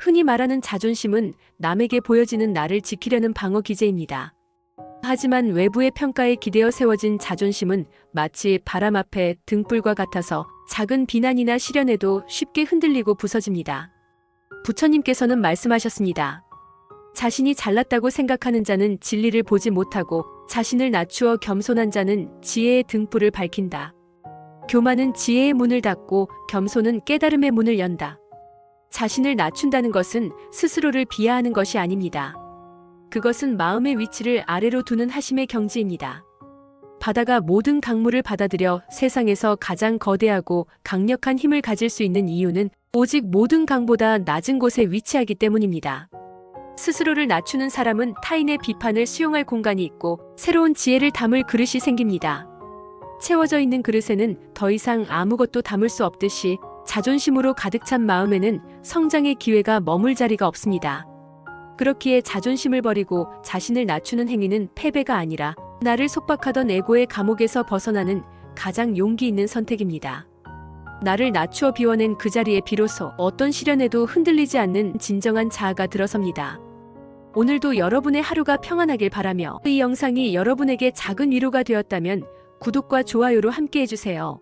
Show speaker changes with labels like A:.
A: 흔히 말하는 자존심은 남에게 보여지는 나를 지키려는 방어 기제입니다. 하지만 외부의 평가에 기대어 세워진 자존심은 마치 바람 앞에 등불과 같아서 작은 비난이나 시련에도 쉽게 흔들리고 부서집니다. 부처님께서는 말씀하셨습니다. 자신이 잘났다고 생각하는 자는 진리를 보지 못하고 자신을 낮추어 겸손한 자는 지혜의 등불을 밝힌다. 교만은 지혜의 문을 닫고 겸손은 깨달음의 문을 연다. 자신을 낮춘다는 것은 스스로를 비하하는 것이 아닙니다. 그것은 마음의 위치를 아래로 두는 하심의 경지입니다. 바다가 모든 강물을 받아들여 세상에서 가장 거대하고 강력한 힘을 가질 수 있는 이유는 오직 모든 강보다 낮은 곳에 위치하기 때문입니다. 스스로를 낮추는 사람은 타인의 비판을 수용할 공간이 있고 새로운 지혜를 담을 그릇이 생깁니다. 채워져 있는 그릇에는 더 이상 아무것도 담을 수 없듯이 자존심으로 가득 찬 마음에는 성장의 기회가 머물 자리가 없습니다. 그렇기에 자존심을 버리고 자신을 낮추는 행위는 패배가 아니라 나를 속박하던 에고의 감옥에서 벗어나는 가장 용기 있는 선택입니다. 나를 낮추어 비워낸 그 자리에 비로소 어떤 시련에도 흔들리지 않는 진정한 자아가 들어섭니다. 오늘도 여러분의 하루가 평안하길 바라며 이 영상이 여러분에게 작은 위로가 되었다면 구독과 좋아요로 함께 해주세요.